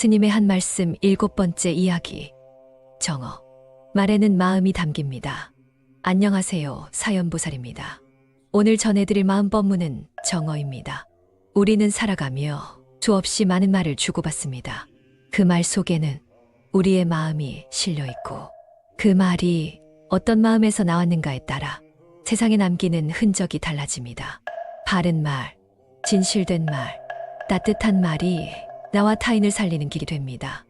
스님의 한 말씀 일곱 번째 이야기. 정어. 말에는 마음이 담깁니다. 안녕하세요. 사연보살입니다. 오늘 전해드릴 마음 법문은 정어입니다. 우리는 살아가며 수없이 많은 말을 주고받습니다. 그 말 속에는 우리의 마음이 실려 있고 그 말이 어떤 마음에서 나왔는가에 따라 세상에 남기는 흔적이 달라집니다. 바른 말, 진실된 말, 따뜻한 말이 나와 타인을 살리는 길이 됩니다.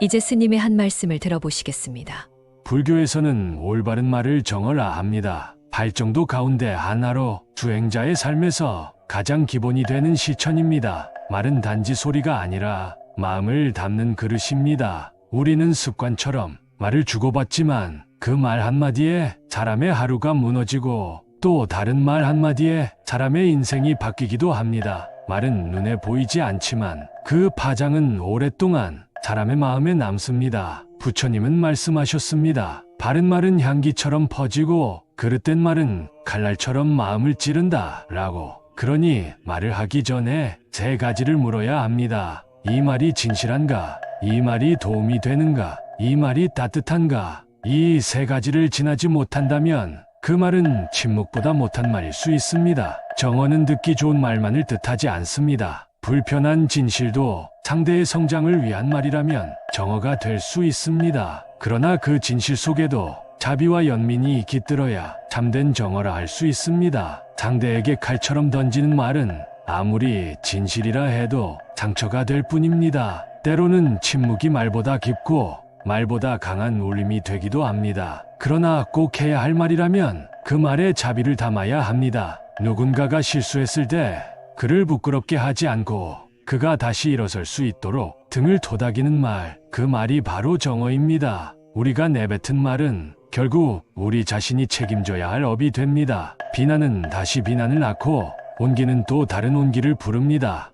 이제 스님의 한 말씀을 들어보시겠습니다. 불교에서는 올바른 말을 정어라 합니다. 발정도 가운데 하나로 수행자의 삶에서 가장 기본이 되는 실천입니다. 말은 단지 소리가 아니라 마음을 담는 그릇입니다. 우리는 습관처럼 말을 주고받지만 그 말 한마디에 사람의 하루가 무너지고 또 다른 말 한마디에 사람의 인생이 바뀌기도 합니다. 말은 눈에 보이지 않지만 그 파장은 오랫동안 사람의 마음에 남습니다. 부처님은 말씀하셨습니다. 바른 말은 향기처럼 퍼지고 그릇된 말은 칼날처럼 마음을 찌른다. 라고. 그러니 말을 하기 전에 세 가지를 물어야 합니다. 이 말이 진실한가? 이 말이 도움이 되는가? 이 말이 따뜻한가? 이 세 가지를 지나지 못한다면 그 말은 침묵보다 못한 말일 수 있습니다. 정어는 듣기 좋은 말만을 뜻하지 않습니다. 불편한 진실도 상대의 성장을 위한 말이라면 정어가 될 수 있습니다. 그러나 그 진실 속에도 자비와 연민이 깃들어야 참된 정어라 할 수 있습니다. 상대에게 칼처럼 던지는 말은 아무리 진실이라 해도 상처가 될 뿐입니다. 때로는 침묵이 말보다 깊고 말보다 강한 울림이 되기도 합니다. 그러나 꼭 해야 할 말이라면 그 말에 자비를 담아야 합니다. 누군가가 실수했을 때 그를 부끄럽게 하지 않고 그가 다시 일어설 수 있도록 등을 토닥이는 말, 그 말이 바로 정어입니다. 우리가 내뱉은 말은 결국 우리 자신이 책임져야 할 업이 됩니다. 비난은 다시 비난을 낳고 온기는 또 다른 온기를 부릅니다.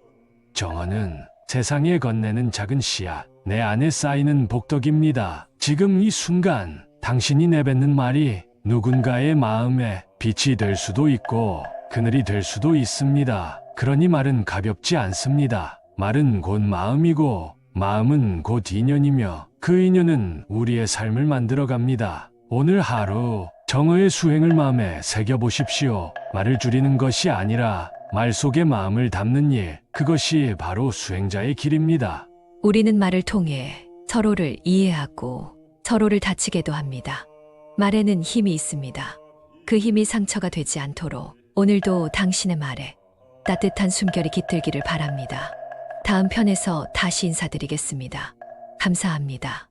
정어는 세상에 건네는 작은 씨앗, 내 안에 쌓이는 복덕입니다. 지금 이 순간 당신이 내뱉는 말이 누군가의 마음에 빛이 될 수도 있고 그늘이 될 수도 있습니다. 그러니 말은 가볍지 않습니다. 말은 곧 마음이고 마음은 곧 인연이며 그 인연은 우리의 삶을 만들어 갑니다. 오늘 하루 정어의 수행을 마음에 새겨 보십시오. 말을 줄이는 것이 아니라 말 속에 마음을 담는 일, 그것이 바로 수행자의 길입니다. 우리는 말을 통해 서로를 이해하고 서로를 다치게도 합니다. 말에는 힘이 있습니다. 그 힘이 상처가 되지 않도록 오늘도 당신의 말에 따뜻한 숨결이 깃들기를 바랍니다. 다음 편에서 다시 인사드리겠습니다. 감사합니다.